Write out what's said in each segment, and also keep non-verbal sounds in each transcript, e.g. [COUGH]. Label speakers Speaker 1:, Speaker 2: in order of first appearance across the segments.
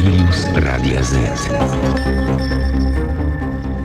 Speaker 1: Stilius Radia Z.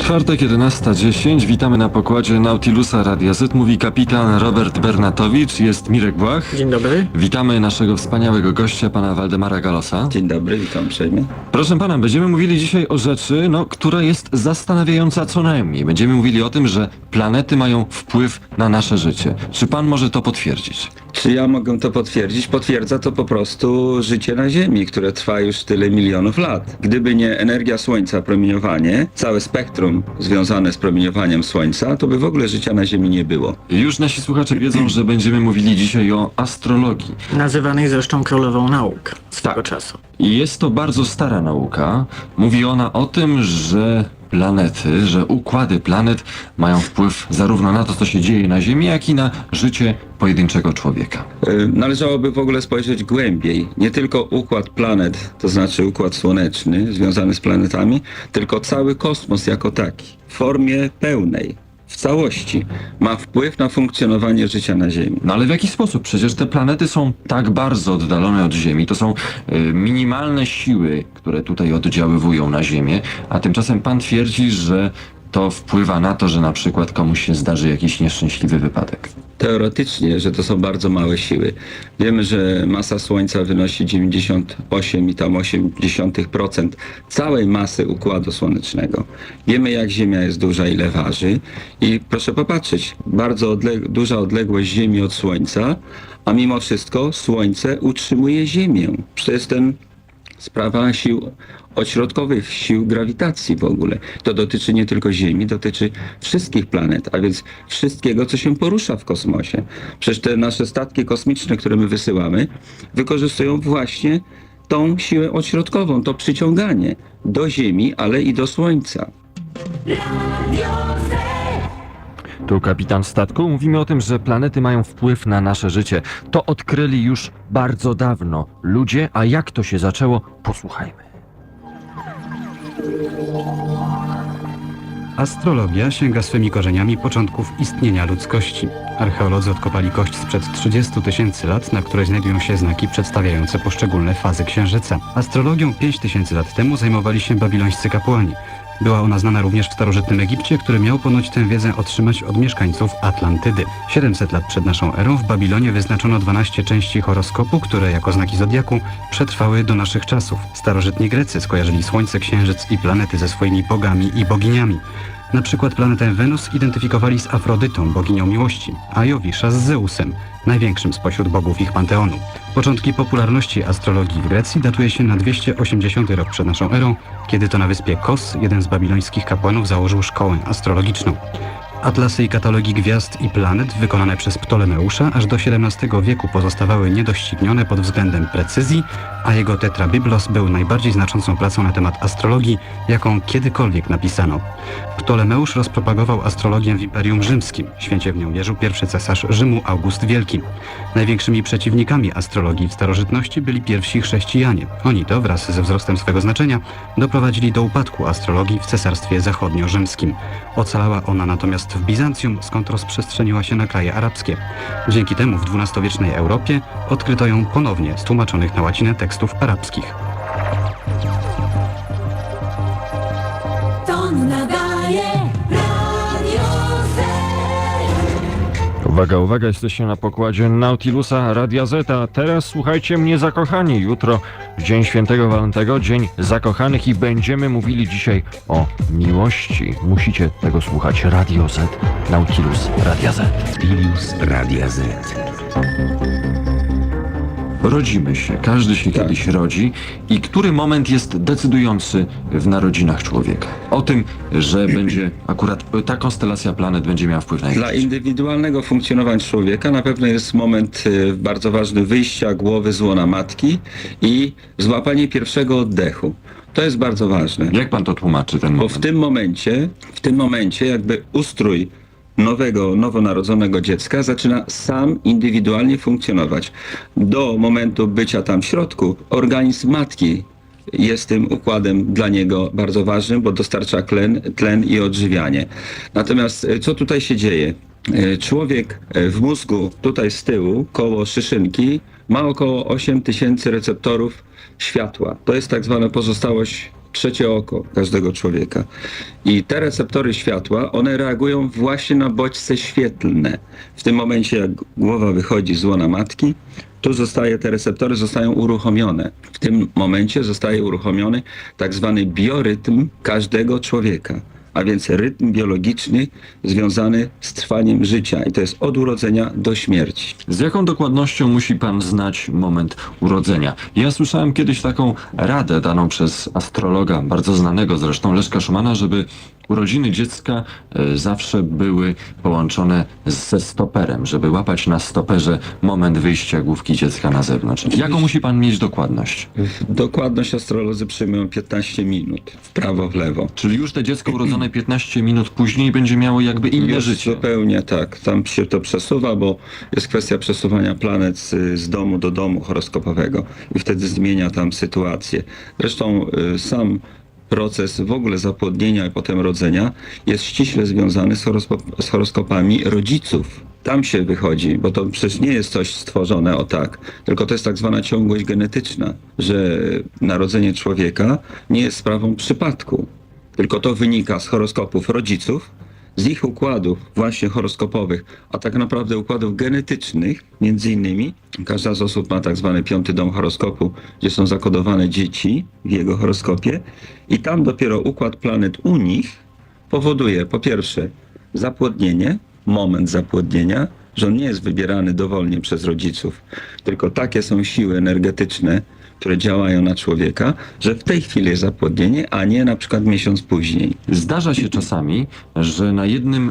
Speaker 2: Czwartek 11.10. Witamy na pokładzie Nautilusa Radia Z. Mówi kapitan Robert Bernatowicz. Jest Mirek Błach.
Speaker 3: Dzień dobry.
Speaker 2: Witamy naszego wspaniałego gościa, pana Waldemara Galosa.
Speaker 4: Dzień dobry, witam uprzejmie.
Speaker 2: Proszę pana, będziemy mówili dzisiaj o rzeczy, no, która jest zastanawiająca co najmniej. Będziemy mówili o tym, że planety mają wpływ na nasze życie. Czy pan może to potwierdzić?
Speaker 4: Czy ja mogę to potwierdzić? Potwierdza to po prostu życie na Ziemi, które trwa już tyle milionów lat. Gdyby nie energia Słońca, promieniowanie, całe spektrum związane z promieniowaniem Słońca, to by w ogóle życia na Ziemi nie było.
Speaker 2: Już nasi słuchacze wiedzą, że będziemy mówili dzisiaj o astrologii.
Speaker 3: Nazywanej zresztą królową nauk swego
Speaker 2: Tak.
Speaker 3: czasu.
Speaker 2: I jest to bardzo stara nauka. Mówi ona o tym, że planety, że układy planet mają wpływ zarówno na to, co się dzieje na Ziemi, jak i na życie pojedynczego człowieka.
Speaker 4: Y, Należałoby w ogóle spojrzeć głębiej. Nie tylko układ planet, to znaczy układ słoneczny związany z planetami, tylko cały kosmos jako taki, w formie pełnej, w całości, ma wpływ na funkcjonowanie życia na Ziemi.
Speaker 2: No ale w jaki sposób? Przecież te planety są tak bardzo oddalone od Ziemi. To są y, minimalne siły, które tutaj oddziaływują na Ziemię, a tymczasem pan twierdzi, że to wpływa na to, że na przykład komuś się zdarzy jakiś nieszczęśliwy wypadek.
Speaker 4: Teoretycznie, że to są bardzo małe siły. Wiemy, że masa Słońca wynosi 98 i tam 0,8% całej masy Układu Słonecznego. Wiemy, jak Ziemia jest duża, ile waży. I proszę popatrzeć, bardzo odleg- duża odległość Ziemi od Słońca, a mimo wszystko Słońce utrzymuje Ziemię. To jest ten sprawa sił ośrodkowych, sił grawitacji w ogóle. To dotyczy nie tylko Ziemi, dotyczy wszystkich planet, a więc wszystkiego, co się porusza w kosmosie. Przecież te nasze statki kosmiczne, które my wysyłamy, wykorzystują właśnie tą siłę ośrodkową, to przyciąganie do Ziemi, ale i do Słońca.
Speaker 2: Tu kapitan statku. Mówimy o tym, że planety mają wpływ na nasze życie. To odkryli już bardzo dawno ludzie, a jak to się zaczęło? Posłuchajmy.
Speaker 5: Astrologia sięga swymi korzeniami początków istnienia ludzkości. Archeolodzy odkopali kość sprzed 30 tysięcy lat, na której znajdują się znaki przedstawiające poszczególne fazy księżyca. Astrologią 5 tysięcy lat temu zajmowali się babilońscy kapłani. Była ona znana również w starożytnym Egipcie, który miał ponoć tę wiedzę otrzymać od mieszkańców Atlantydy. 700 lat przed naszą erą w Babilonie wyznaczono 12 części horoskopu, które jako znaki zodiaku przetrwały do naszych czasów. Starożytni Grecy skojarzyli Słońce, Księżyc i planety ze swoimi bogami i boginiami. Na przykład planetę Wenus identyfikowali z Afrodytą, boginią miłości, a Jowisza z Zeusem, największym spośród bogów ich panteonu. Początki popularności astrologii w Grecji datuje się na 280 rok przed naszą erą, kiedy to na wyspie Kos jeden z babilońskich kapłanów założył szkołę astrologiczną. Atlasy i katalogi gwiazd i planet wykonane przez Ptolemeusza aż do XVII wieku pozostawały niedoścignione pod względem precyzji, a jego Tetrabiblos był najbardziej znaczącą pracą na temat astrologii, jaką kiedykolwiek napisano. Ptolemeusz rozpropagował astrologię w Imperium Rzymskim. Święcie w nią wierzył pierwszy cesarz Rzymu August Wielki. Największymi przeciwnikami astrologii w starożytności byli pierwsi chrześcijanie. Oni to wraz ze wzrostem swego znaczenia doprowadzili do upadku astrologii w cesarstwie zachodnio-rzymskim. Ocalała ona natomiast w Bizancjum, skąd rozprzestrzeniła się na kraje arabskie. Dzięki temu w XII-wiecznej Europie odkryto ją ponownie z tłumaczonych na łacinę tekstów arabskich.
Speaker 2: Uwaga, uwaga, jesteście na pokładzie Nautilusa Radia Z. A teraz słuchajcie mnie zakochani. Jutro Dzień Świętego Walentego, Dzień Zakochanych i będziemy mówili dzisiaj o miłości. Musicie tego słuchać. Radio Z, Nautilus Radia Z.
Speaker 1: Stilius Radia Z.
Speaker 2: Rodzimy się, każdy się
Speaker 4: Tak.
Speaker 2: kiedyś rodzi i który moment jest decydujący w narodzinach człowieka? O tym, że [CLEARS THROAT] będzie akurat ta konstelacja planet będzie miała wpływ na jego
Speaker 4: Dla
Speaker 2: życie.
Speaker 4: indywidualnego funkcjonowania człowieka na pewno jest moment y, bardzo ważny wyjścia głowy z łona matki i złapanie pierwszego oddechu. To jest bardzo ważne.
Speaker 2: Jak pan to tłumaczy ten
Speaker 4: Bo
Speaker 2: moment?
Speaker 4: w tym momencie, w tym momencie jakby ustrój nowego, nowonarodzonego dziecka zaczyna sam indywidualnie funkcjonować. Do momentu bycia tam w środku organizm matki jest tym układem dla niego bardzo ważnym, bo dostarcza tlen, tlen i odżywianie. Natomiast y, co tutaj się dzieje? E, Człowiek e, w mózgu, tutaj z tyłu, koło szyszynki, ma około 8 tysięcy receptorów światła. To jest tak zwana pozostałość trzecie oko każdego człowieka. I te receptory światła, one reagują właśnie na bodźce świetlne. W tym momencie, jak głowa wychodzi z łona matki, tu zostaje, te receptory zostają uruchomione. W tym momencie zostaje uruchomiony tak zwany biorytm każdego człowieka a więc rytm biologiczny związany z trwaniem życia i to jest od urodzenia do śmierci.
Speaker 2: Z jaką dokładnością musi pan znać moment urodzenia? Ja słyszałem kiedyś taką radę daną przez astrologa, bardzo znanego zresztą, Leszka Szumana, żeby urodziny dziecka e, zawsze były połączone ze stoperem, żeby łapać na stoperze moment wyjścia główki dziecka na zewnątrz. Jaką musi pan mieć dokładność?
Speaker 4: Dokładność astrolodzy przyjmują 15 minut w prawo, w lewo.
Speaker 2: Czyli już te dziecko urodzone 15 minut później będzie miało jakby inne
Speaker 4: Już
Speaker 2: życie.
Speaker 4: Zupełnie tak. Tam się to przesuwa, bo jest kwestia przesuwania planet z, z domu do domu horoskopowego i wtedy zmienia tam sytuację. Zresztą y, sam proces w ogóle zapłodnienia i potem rodzenia jest ściśle związany z, z horoskopami rodziców. Tam się wychodzi, bo to przecież nie jest coś stworzone o tak, tylko to jest tak zwana ciągłość genetyczna, że narodzenie człowieka nie jest sprawą przypadku, tylko to wynika z horoskopów rodziców, z ich układów właśnie horoskopowych, a tak naprawdę układów genetycznych, między innymi. Każda z osób ma tak zwany piąty dom horoskopu, gdzie są zakodowane dzieci w jego horoskopie i tam dopiero układ planet u nich powoduje po pierwsze zapłodnienie, moment zapłodnienia, że on nie jest wybierany dowolnie przez rodziców, tylko takie są siły energetyczne, które działają na człowieka, że w tej chwili jest zapłodnienie, a nie na przykład miesiąc później.
Speaker 2: Zdarza się czasami, że na jednym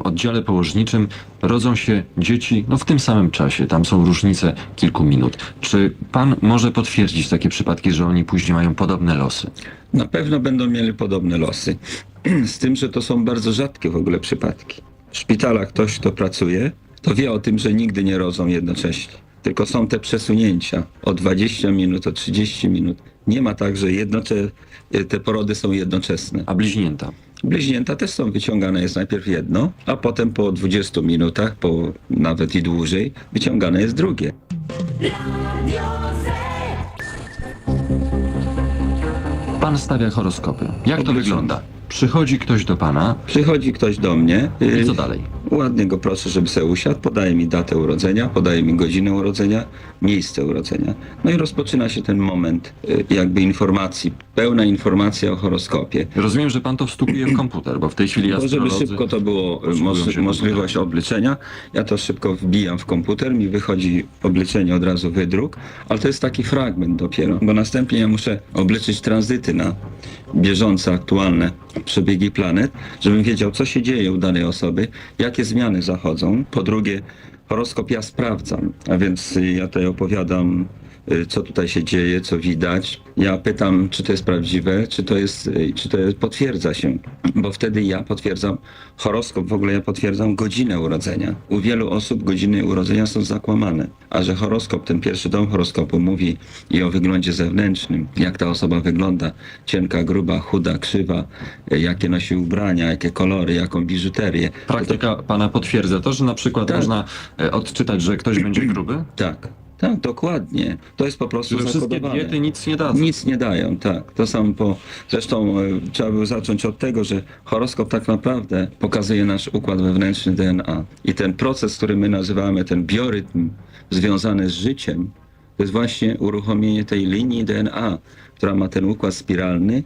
Speaker 2: e, oddziale położniczym rodzą się dzieci no, w tym samym czasie. Tam są różnice kilku minut. Czy pan może potwierdzić takie przypadki, że oni później mają podobne losy?
Speaker 4: Na pewno będą mieli podobne losy. [CLEARS THROAT] Z tym, że to są bardzo rzadkie w ogóle przypadki. W szpitalach ktoś, kto pracuje, to wie o tym, że nigdy nie rodzą jednocześnie. Tylko są te przesunięcia o 20 minut, o 30 minut. Nie ma tak, że jednocze, te porody są jednoczesne.
Speaker 2: A bliźnięta?
Speaker 4: Bliźnięta też są wyciągane jest najpierw jedno, a potem po 20 minutach, po nawet i dłużej, wyciągane jest drugie.
Speaker 2: Pan stawia horoskopy. Jak to wygląda? Przychodzi ktoś do pana
Speaker 4: Przychodzi ktoś do mnie.
Speaker 2: i
Speaker 4: y,
Speaker 2: co dalej?
Speaker 4: Ładnie go proszę, żeby sobie usiadł, podaje mi datę urodzenia, podaje mi godzinę urodzenia, miejsce urodzenia. No i rozpoczyna się ten moment y, jakby informacji, pełna informacja o horoskopie.
Speaker 2: Rozumiem, że pan to wstupuje w [CLEARS THROAT] komputer, bo w tej chwili
Speaker 4: Bo żeby
Speaker 2: astrolodzy...
Speaker 4: szybko to było y, moż, możliwość obliczenia, ja to szybko wbijam w komputer, mi wychodzi obliczenie od razu wydruk, ale to jest taki fragment dopiero, bo następnie ja muszę obliczyć tranzyty na bieżące, aktualne przebiegi planet, żebym wiedział, co się dzieje u danej osoby, jakie zmiany zachodzą. Po drugie, horoskop ja sprawdzam, a więc ja tutaj opowiadam co tutaj się dzieje, co widać. Ja pytam, czy to jest prawdziwe, czy to jest, y, czy to jest, potwierdza się, bo wtedy ja potwierdzam horoskop, w ogóle ja potwierdzam godzinę urodzenia. U wielu osób godziny urodzenia są zakłamane, a że horoskop, ten pierwszy dom horoskopu mówi i o wyglądzie zewnętrznym, jak ta osoba wygląda, cienka, gruba, chuda, krzywa, y, jakie nosi ubrania, jakie kolory, jaką biżuterię.
Speaker 2: Praktyka pana potwierdza to, że na przykład
Speaker 4: Tak.
Speaker 2: można odczytać, że ktoś będzie gruby?
Speaker 4: Tak, tak, dokładnie. To jest po prostu
Speaker 2: Że wszystkie
Speaker 4: zakodowane.
Speaker 2: diety nic nie dadzą.
Speaker 4: Nic nie dają, tak. To są po. Zresztą e, trzeba by zacząć od tego, że horoskop tak naprawdę pokazuje nasz układ wewnętrzny DNA. I ten proces, który my nazywamy, ten biorytm związany z życiem, to jest właśnie uruchomienie tej linii DNA, która ma ten układ spiralny.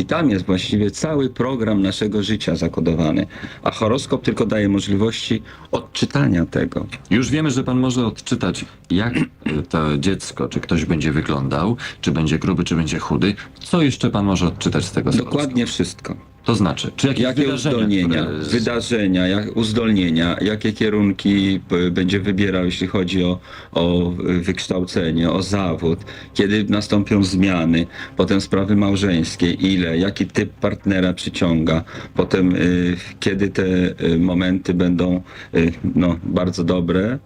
Speaker 4: I tam jest właściwie cały program naszego życia zakodowany. A horoskop tylko daje możliwości odczytania tego.
Speaker 2: Już wiemy, że pan może odczytać, jak e, to dziecko, czy ktoś będzie wyglądał, czy będzie gruby, czy będzie chudy. Co jeszcze pan może odczytać z tego
Speaker 4: Dokładnie wszystko.
Speaker 2: To znaczy, czy jakieś
Speaker 4: Jakie
Speaker 2: wydarzenia,
Speaker 4: uzdolnienia,
Speaker 2: które
Speaker 4: wydarzenia, jak uzdolnienia, jakie kierunki p- będzie wybierał, jeśli chodzi o, o y, wykształcenie, o zawód, kiedy nastąpią zmiany, potem sprawy małżeńskie, ile, jaki typ partnera przyciąga, potem y, kiedy te y, momenty będą y, no, bardzo dobre,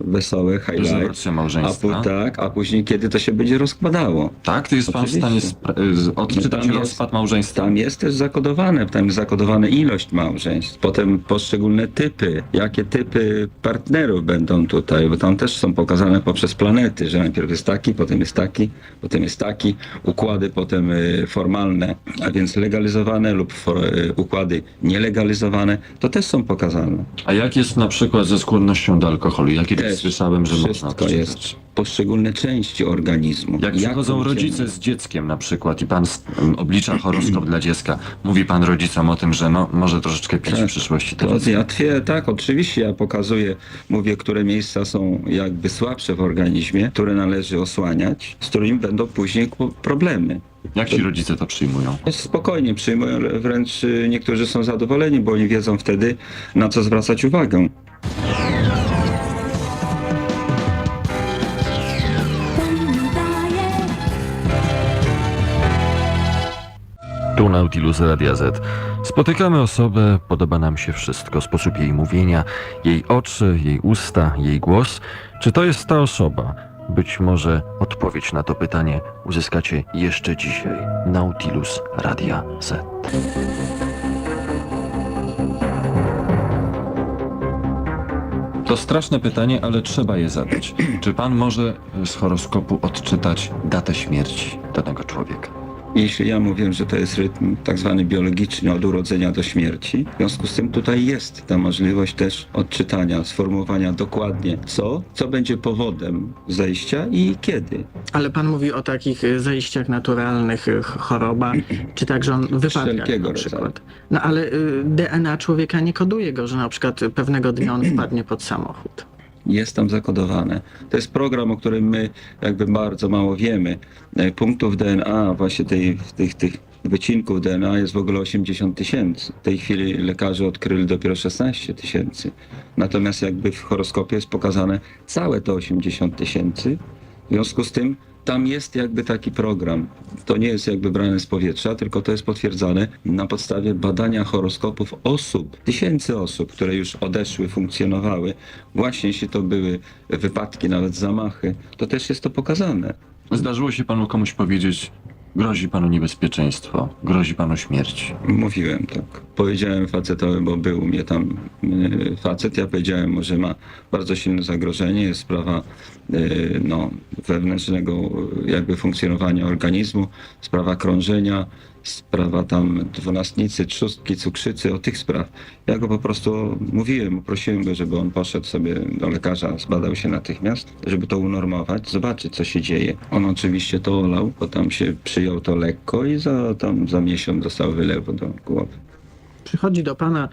Speaker 4: wesołe, highlight. A,
Speaker 2: małżeństwa.
Speaker 4: tak, a później kiedy to się będzie rozkładało.
Speaker 2: Tak, to jest pan w stanie
Speaker 4: Oczywiście.
Speaker 2: spra- z- odczytać
Speaker 4: Tam jest-
Speaker 2: rozpad małżeństwa.
Speaker 4: Tam jest też zakodowane, tam jest zakodowana ilość małżeństw, potem poszczególne typy, jakie typy partnerów będą tutaj, bo tam też są pokazane poprzez planety, że najpierw jest taki, potem jest taki, potem jest taki, układy potem y, formalne, a więc legalizowane lub for, y, układy nielegalizowane, to też są pokazane.
Speaker 2: A jak jest na przykład ze skłonnością do alkoholu? Ja kiedyś
Speaker 4: Też
Speaker 2: słyszałem, że można
Speaker 4: Wszystko
Speaker 2: odczytać.
Speaker 4: jest, poszczególne części organizmu.
Speaker 2: Jak przychodzą
Speaker 4: funkcjonuje.
Speaker 2: rodzice z dzieckiem na przykład i pan s- m, oblicza horoskop dla dziecka, mówi pan rodzicom o tym, że no, może troszeczkę pić w
Speaker 4: Tak.
Speaker 2: przyszłości to
Speaker 4: ja twie, tak, oczywiście ja pokazuję, mówię, które miejsca są jakby słabsze w organizmie, które należy osłaniać, z którymi będą później problemy.
Speaker 2: Jak ci rodzice to przyjmują?
Speaker 4: Spokojnie przyjmują, ale wręcz y, niektórzy są zadowoleni, bo oni wiedzą wtedy, na co zwracać uwagę.
Speaker 2: Tu Nautilus Radia Z. Spotykamy osobę, podoba nam się wszystko, sposób jej mówienia, jej oczy, jej usta, jej głos. Czy to jest ta osoba? Być może odpowiedź na to pytanie uzyskacie jeszcze dzisiaj. Nautilus Radia Z. To straszne pytanie, ale trzeba je zadać. Czy pan może z horoskopu odczytać datę śmierci danego człowieka?
Speaker 4: Jeśli ja mówię, że to jest rytm tak zwany biologiczny od urodzenia do śmierci, w związku z tym tutaj jest ta możliwość też odczytania, sformułowania dokładnie co, co będzie powodem zejścia i kiedy.
Speaker 3: Ale pan mówi o takich y, zajściach naturalnych, y, ch- chorobach, czy także on [CLEARS THROAT] wypadkach na przykład. No ale y, DNA człowieka nie koduje go, że na przykład pewnego dnia on [CLEARS THROAT] wpadnie pod samochód.
Speaker 4: Jest tam zakodowane. To jest program, o którym my jakby bardzo mało wiemy. E, Punktów DNA, właśnie tej, tych, tych wycinków DNA jest w ogóle 80 tysięcy. W tej chwili lekarze odkryli dopiero 16 tysięcy. Natomiast jakby w horoskopie jest pokazane całe to 80 tysięcy. W związku z tym tam jest jakby taki program. To nie jest jakby brane z powietrza, tylko to jest potwierdzane na podstawie badania horoskopów osób, tysięcy osób, które już odeszły, funkcjonowały. Właśnie jeśli to były wypadki, nawet zamachy, to też jest to pokazane.
Speaker 2: Zdarzyło się panu komuś powiedzieć, grozi panu niebezpieczeństwo, grozi panu śmierć.
Speaker 4: Mówiłem tak. Powiedziałem facetowi, bo był mnie tam y, facet, ja powiedziałem mu, że ma bardzo silne zagrożenie, jest sprawa y, no, wewnętrznego y, jakby funkcjonowania organizmu, sprawa krążenia, sprawa tam dwunastnicy, trzustki, cukrzycy, o tych spraw. Ja go po prostu mówiłem, prosiłem go, żeby on poszedł sobie do lekarza, zbadał się natychmiast, żeby to unormować, zobaczyć co się dzieje. On oczywiście to olał, bo tam się przyjął to lekko i za, tam za miesiąc dostał wylewu do głowy.
Speaker 3: Przychodzi do pana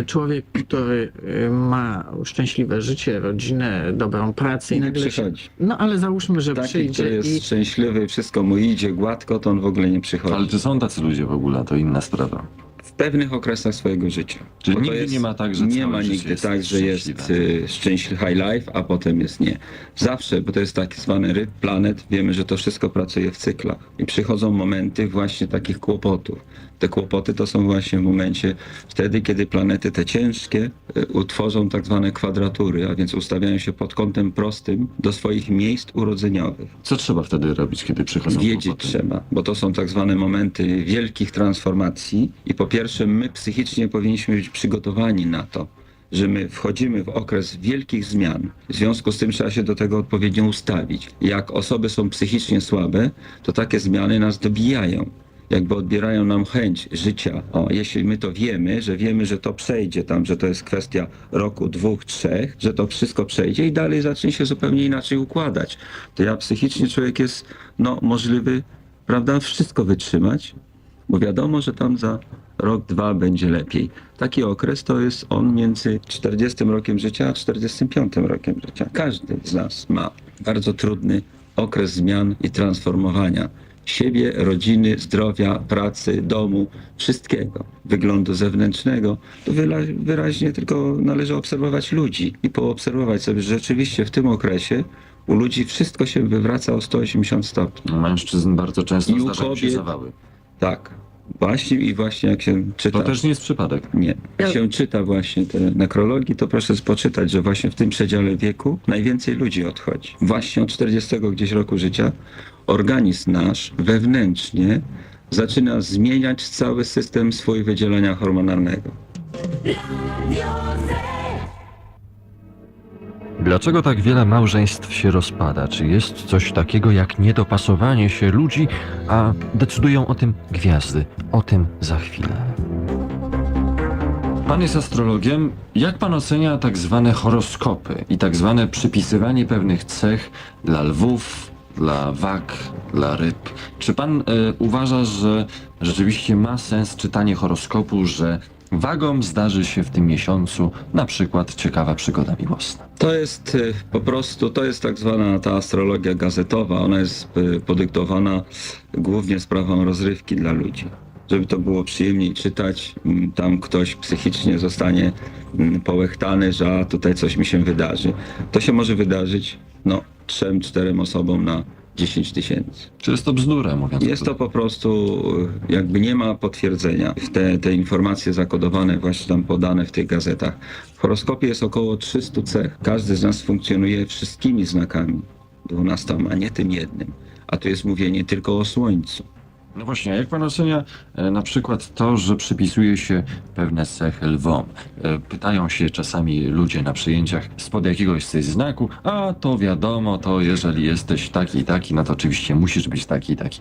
Speaker 3: y, człowiek, który y, ma szczęśliwe życie, rodzinę, dobrą pracę i
Speaker 4: Nie
Speaker 3: nagle się...
Speaker 4: przychodzi.
Speaker 3: No ale załóżmy, że
Speaker 4: Taki,
Speaker 3: przyjdzie
Speaker 4: który jest
Speaker 3: i
Speaker 4: szczęśliwy, wszystko mu idzie gładko, to on w ogóle nie przychodzi.
Speaker 2: Ale czy są tacy ludzie w ogóle, to inna sprawa.
Speaker 4: W pewnych okresach swojego życia.
Speaker 2: Czyli
Speaker 4: Bo to
Speaker 2: nigdy nie ma tak, że
Speaker 4: Nie
Speaker 2: całe
Speaker 4: ma
Speaker 2: życie
Speaker 4: nigdy
Speaker 2: jest
Speaker 4: tak, że jest
Speaker 2: szczęśliwe.
Speaker 4: y, szczęśliwy high life, a potem jest nie. Zawsze, bo to jest taki zwany rytm planet, wiemy, że to wszystko pracuje w cyklach. I przychodzą momenty właśnie takich kłopotów. Te kłopoty to są właśnie w momencie wtedy, kiedy planety te ciężkie y, utworzą tak zwane kwadratury, a więc ustawiają się pod kątem prostym do swoich miejsc urodzeniowych.
Speaker 2: Co trzeba wtedy robić, kiedy przychodzą
Speaker 4: Wiedzieć
Speaker 2: kłopoty?
Speaker 4: trzeba, bo to są tak zwane momenty wielkich transformacji i po pierwsze my psychicznie powinniśmy być przygotowani na to, że my wchodzimy w okres wielkich zmian. W związku z tym trzeba się do tego odpowiednio ustawić. Jak osoby są psychicznie słabe, to takie zmiany nas dobijają. Jakby odbierają nam chęć życia. O, jeśli my to wiemy, że wiemy, że to przejdzie tam, że to jest kwestia roku, dwóch, trzech, że to wszystko przejdzie i dalej zacznie się zupełnie inaczej układać, to ja psychicznie człowiek jest no, możliwy, prawda, wszystko wytrzymać, bo wiadomo, że tam za rok, dwa będzie lepiej. Taki okres to jest on między 40 rokiem życia a 45 rokiem życia. Każdy z nas ma bardzo trudny okres zmian i transformowania siebie, rodziny, zdrowia, pracy, domu, wszystkiego, wyglądu zewnętrznego, to wyraźnie tylko należy obserwować ludzi i poobserwować sobie, że rzeczywiście w tym okresie u ludzi wszystko się wywraca o 180 stopni.
Speaker 2: U Mężczyzn bardzo często
Speaker 4: I u
Speaker 2: zdarzają się
Speaker 4: kobiet-
Speaker 2: zawały.
Speaker 4: Tak. Właśnie i właśnie jak się czyta.
Speaker 2: To też nie jest przypadek.
Speaker 4: Nie. Jak się czyta właśnie te nekrologii, to proszę poczytać, że właśnie w tym przedziale wieku najwięcej ludzi odchodzi. Właśnie od 40 gdzieś roku życia organizm nasz wewnętrznie zaczyna zmieniać cały system swój wydzielania hormonalnego.
Speaker 2: Dlaczego tak wiele małżeństw się rozpada? Czy jest coś takiego jak niedopasowanie się ludzi, a decydują o tym gwiazdy? O tym za chwilę. Pan jest astrologiem. Jak pan ocenia tak zwane horoskopy i tak zwane przypisywanie pewnych cech dla lwów, dla wag, dla ryb? Czy pan e, uważa, że rzeczywiście ma sens czytanie horoskopu, że wagom zdarzy się w tym miesiącu na przykład ciekawa przygoda miłosna?
Speaker 4: To jest y, po prostu, to jest tak zwana ta astrologia gazetowa. Ona jest y, podyktowana głównie sprawą rozrywki dla ludzi. Żeby to było przyjemniej czytać, mm, tam ktoś psychicznie zostanie mm, połechtany, że a, tutaj coś mi się wydarzy. To się może wydarzyć, no, trzem, czterem osobom na 10 tysięcy.
Speaker 2: Czy jest to bzdura, mówiąc
Speaker 4: Jest to po prostu, jakby nie ma potwierdzenia. Te, te informacje zakodowane, właśnie tam podane w tych gazetach. W horoskopie jest około 300 cech. Każdy z nas funkcjonuje wszystkimi znakami. 12, a nie tym jednym. A tu jest mówienie tylko o Słońcu.
Speaker 2: No właśnie, a jak pan ocenia e, na przykład to, że przypisuje się pewne cechy lwom? E, pytają się czasami ludzie na przyjęciach spod jakiegoś coś znaku, a to wiadomo, to jeżeli jesteś taki i taki, no to oczywiście musisz być taki i taki.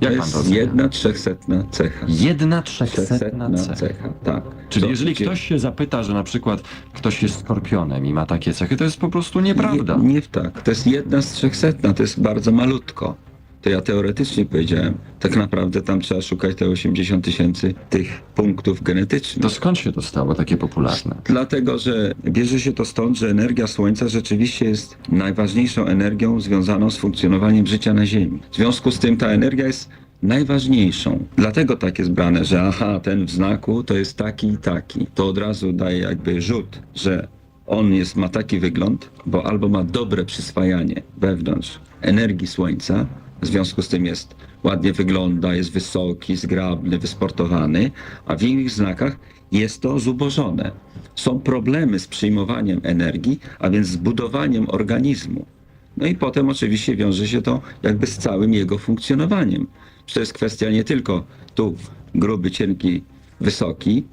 Speaker 2: Jak
Speaker 4: to
Speaker 2: pan to
Speaker 4: jest
Speaker 2: ocenia?
Speaker 4: jedna trzechsetna cecha.
Speaker 2: Jedna trzechsetna
Speaker 4: Trzechsetna
Speaker 2: cecha.
Speaker 4: cecha, tak.
Speaker 2: Czyli
Speaker 4: To-
Speaker 2: jeżeli ktoś się zapyta, że na przykład ktoś jest skorpionem i ma takie cechy, to jest po prostu nieprawda.
Speaker 4: Nie, nie tak. To jest jedna z trzechsetna, to jest bardzo malutko. To ja teoretycznie powiedziałem. Tak naprawdę tam trzeba szukać te 80 tysięcy tych punktów genetycznych.
Speaker 2: To skąd się to stało takie popularne?
Speaker 4: Dlatego, że bierze się to stąd, że energia Słońca rzeczywiście jest najważniejszą energią związaną z funkcjonowaniem życia na Ziemi. W związku z tym ta energia jest najważniejszą. Dlatego tak jest brane, że aha, ten w znaku to jest taki i taki. To od razu daje jakby rzut, że on jest, ma taki wygląd, bo albo ma dobre przyswajanie wewnątrz energii Słońca, w związku z tym jest ładnie wygląda, jest wysoki, zgrabny, wysportowany, a w innych znakach jest to zubożone. Są problemy z przyjmowaniem energii, a więc z budowaniem organizmu. No i potem oczywiście wiąże się to jakby z całym jego funkcjonowaniem. To jest kwestia nie tylko tu gruby, cienki, wysoki,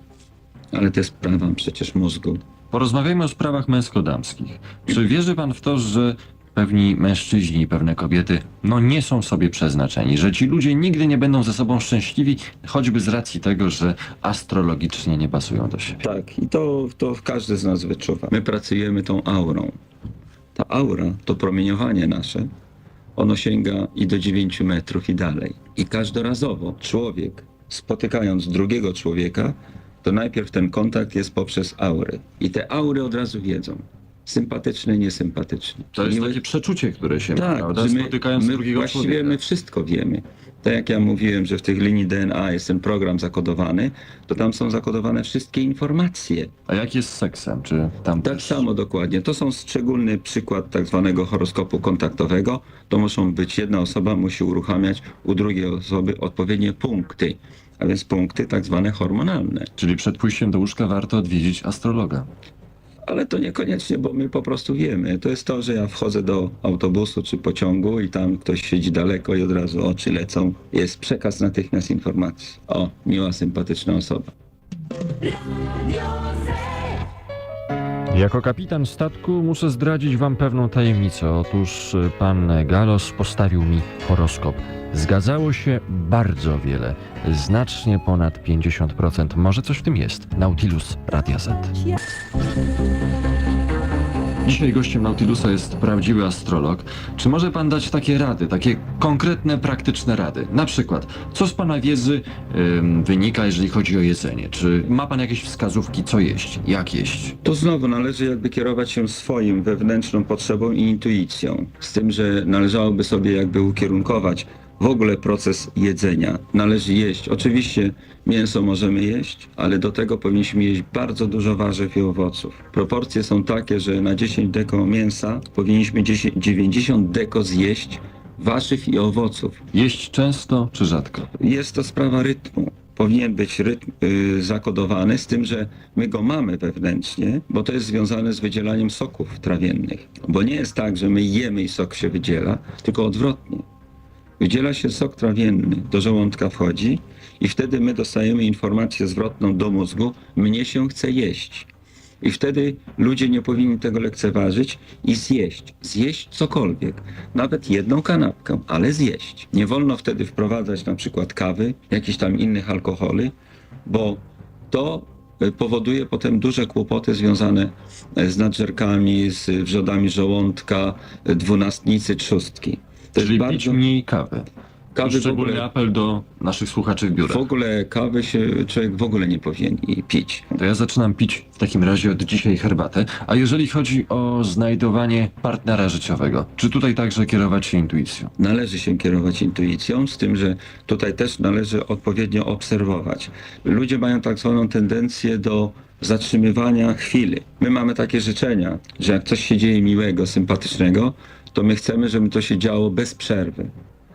Speaker 4: ale to jest sprawa przecież mózgu.
Speaker 2: Porozmawiajmy o sprawach męsko-damskich. Czy wierzy pan w to, że pewni mężczyźni i pewne kobiety no nie są sobie przeznaczeni, że ci ludzie nigdy nie będą ze sobą szczęśliwi, choćby z racji tego, że astrologicznie nie pasują do siebie?
Speaker 4: Tak, i to, to każdy z nas wyczuwa. My pracujemy tą aurą. Ta aura, to promieniowanie nasze, ono sięga i do 9 metrów i dalej. I każdorazowo człowiek, spotykając drugiego człowieka, to najpierw ten kontakt jest poprzez aury. I te aury od razu wiedzą. Sympatyczne, niesympatyczne.
Speaker 2: To jest takie przeczucie, które się ma,
Speaker 4: tak,
Speaker 2: prawda?
Speaker 4: że my,
Speaker 2: Spotykając
Speaker 4: my
Speaker 2: drugiego
Speaker 4: właściwie
Speaker 2: człowieka.
Speaker 4: my wszystko wiemy. Tak jak ja mówiłem, że w tych linii DNA jest ten program zakodowany, to tam są zakodowane wszystkie informacje.
Speaker 2: A jak jest z seksem? Czy tam
Speaker 4: Tak
Speaker 2: też-
Speaker 4: samo dokładnie. To są szczególny przykład tak zwanego horoskopu kontaktowego. To muszą być, jedna osoba musi uruchamiać u drugiej osoby odpowiednie punkty, a więc punkty tak zwane hormonalne.
Speaker 2: Czyli przed pójściem do łóżka warto odwiedzić astrologa.
Speaker 4: Ale to niekoniecznie, bo my po prostu wiemy. To jest to, że ja wchodzę do autobusu czy pociągu i tam ktoś siedzi daleko i od razu oczy lecą. Jest przekaz natychmiast informacji. O, miła, sympatyczna osoba.
Speaker 2: Jako kapitan statku muszę zdradzić wam pewną tajemnicę. Otóż y, pan Galos postawił mi horoskop. Zgadzało się bardzo wiele, znacznie ponad 50%. Może coś w tym jest. Nautilus Radia Z. Dzisiaj gościem Nautilusa jest prawdziwy astrolog. Czy może pan dać takie rady, takie konkretne, praktyczne rady? Na przykład, co z pana wiedzy ym, wynika, jeżeli chodzi o jedzenie? Czy ma pan jakieś wskazówki, co jeść, jak jeść?
Speaker 4: To znowu należy jakby kierować się swoim wewnętrzną potrzebą i intuicją. Z tym, że należałoby sobie jakby ukierunkować w ogóle proces jedzenia. Należy jeść. Oczywiście mięso możemy jeść, ale do tego powinniśmy jeść bardzo dużo warzyw i owoców. Proporcje są takie, że na 10 deko mięsa powinniśmy 10, 90 deko zjeść warzyw i owoców.
Speaker 2: Jeść często czy rzadko?
Speaker 4: Jest to sprawa rytmu. powinien być rytm y, zakodowany, z tym, że my go mamy wewnętrznie, bo to jest związane z wydzielaniem soków trawiennych. Bo nie jest tak, że my jemy i sok się wydziela, tylko odwrotnie. Wydziela się sok trawienny, do żołądka wchodzi i wtedy my dostajemy informację zwrotną do mózgu, mnie się chce jeść. I wtedy ludzie nie powinni tego lekceważyć i zjeść. Zjeść cokolwiek. Nawet jedną kanapkę, ale zjeść. Nie wolno wtedy wprowadzać na przykład kawy, jakichś tam innych alkoholi, bo to y, powoduje potem duże kłopoty związane e, z nadżerkami, z wrzodami żołądka, e, dwunastnicy, trzustki.
Speaker 2: Czyli
Speaker 4: jest
Speaker 2: pić
Speaker 4: bardzo...
Speaker 2: mniej kawy.
Speaker 4: Kawy w
Speaker 2: Szczególny
Speaker 4: ogóle,
Speaker 2: apel do naszych słuchaczy w biurach.
Speaker 4: w ogóle kawy się człowiek w ogóle nie powinien pić.
Speaker 2: To ja zaczynam pić w takim razie od dzisiaj herbatę. A jeżeli chodzi o znajdowanie partnera życiowego, czy tutaj także kierować się intuicją?
Speaker 4: Należy się kierować intuicją, z tym, że tutaj też należy odpowiednio obserwować. Ludzie mają tak zwaną tendencję do zatrzymywania chwili. My mamy takie życzenia, że jak coś się dzieje miłego, sympatycznego, to my chcemy, żeby to się działo bez przerwy.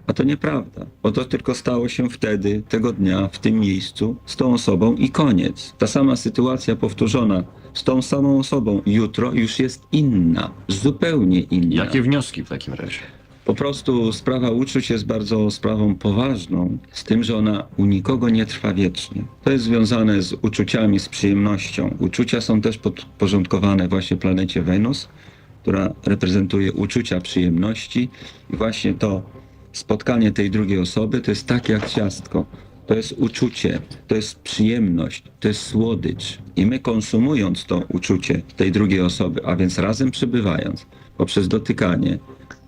Speaker 4: A to nieprawda, bo to tylko stało się wtedy, tego dnia, w tym miejscu, z tą osobą i koniec. Ta sama sytuacja powtórzona z tą samą osobą jutro już jest inna, zupełnie inna.
Speaker 2: Jakie wnioski w takim razie?
Speaker 4: Po prostu sprawa uczuć jest bardzo sprawą poważną, z tym, że ona u nikogo nie trwa wiecznie. To jest związane z uczuciami, z przyjemnością. Uczucia są też podporządkowane właśnie planecie Wenus, która reprezentuje uczucia przyjemności i właśnie to spotkanie tej drugiej osoby to jest tak jak ciastko. To jest uczucie, to jest przyjemność, to jest słodycz. I my konsumując to uczucie tej drugiej osoby, a więc razem przebywając, poprzez dotykanie,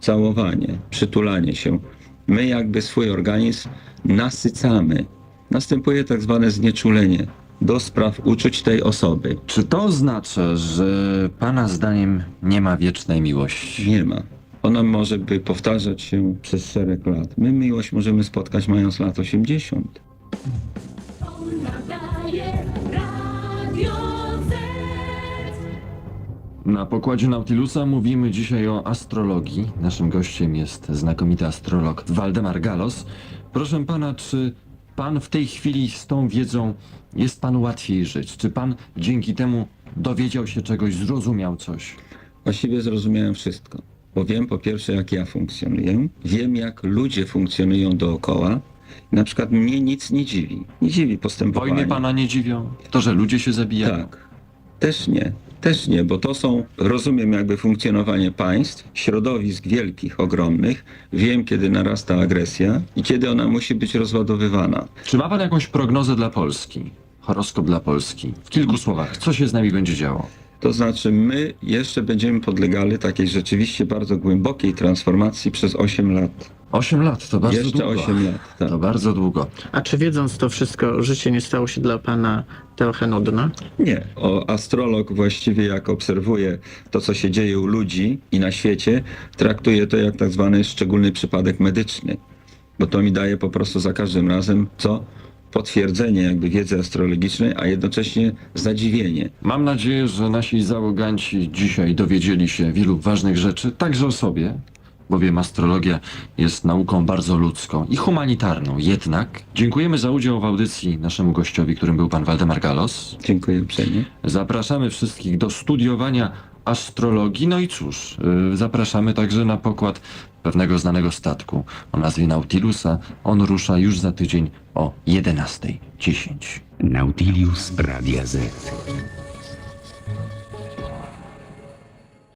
Speaker 4: całowanie, przytulanie się, my jakby swój organizm nasycamy. Następuje tak zwane znieczulenie do spraw uczuć tej osoby.
Speaker 2: Czy to oznacza, że Pana zdaniem nie ma wiecznej miłości?
Speaker 4: Nie ma. Ona może by powtarzać się przez szereg lat. My miłość możemy spotkać mając lat 80.
Speaker 6: nadaje Radio Z.
Speaker 2: Na pokładzie Nautilusa mówimy dzisiaj o astrologii. Naszym gościem jest znakomity astrolog Waldemar Galos. Proszę pana, czy pan w tej chwili z tą wiedzą jest panu łatwiej żyć? Czy pan dzięki temu dowiedział się czegoś, zrozumiał coś?
Speaker 4: Właściwie zrozumiałem wszystko. Bo wiem po pierwsze, jak ja funkcjonuję, wiem, jak ludzie funkcjonują dookoła. Na przykład mnie nic nie dziwi. Nie dziwi postępowanie.
Speaker 2: Wojny pana nie dziwią? To, że ludzie się zabijają?
Speaker 4: Tak. Też nie. Też nie, bo to są, rozumiem jakby funkcjonowanie państw, środowisk wielkich, ogromnych. Wiem, kiedy narasta agresja i kiedy ona musi być rozładowywana.
Speaker 2: Czy ma pan jakąś prognozę dla Polski? Horoskop dla Polski. W kilku słowach, co się z nami będzie działo?
Speaker 4: To znaczy, my jeszcze będziemy podlegali takiej rzeczywiście bardzo głębokiej transformacji przez 8 lat.
Speaker 2: Osiem lat, to bardzo
Speaker 4: jeszcze
Speaker 2: długo.
Speaker 4: 8 lat. Tak.
Speaker 2: To bardzo długo.
Speaker 3: A czy wiedząc to wszystko, życie nie stało się dla pana trochę nudne?
Speaker 4: Nie. O, astrolog właściwie jak obserwuje to, co się dzieje u ludzi i na świecie, traktuje to jak tak zwany szczególny przypadek medyczny. Bo to mi daje po prostu za każdym razem co? Potwierdzenie jakby wiedzy astrologicznej, a jednocześnie zadziwienie.
Speaker 2: Mam nadzieję, że nasi załoganci dzisiaj dowiedzieli się wielu ważnych rzeczy, także o sobie, bowiem astrologia jest nauką bardzo ludzką i humanitarną. Jednak dziękujemy za udział w audycji naszemu gościowi, którym był pan Waldemar Galos.
Speaker 4: Dziękuję uprzejmie.
Speaker 2: Zapraszamy wszystkich do studiowania astrologii. No i cóż, yy, zapraszamy także na pokład pewnego znanego statku o nazwie Nautilusa. On rusza już za tydzień o 11.10.
Speaker 1: Nautilus Radia Z.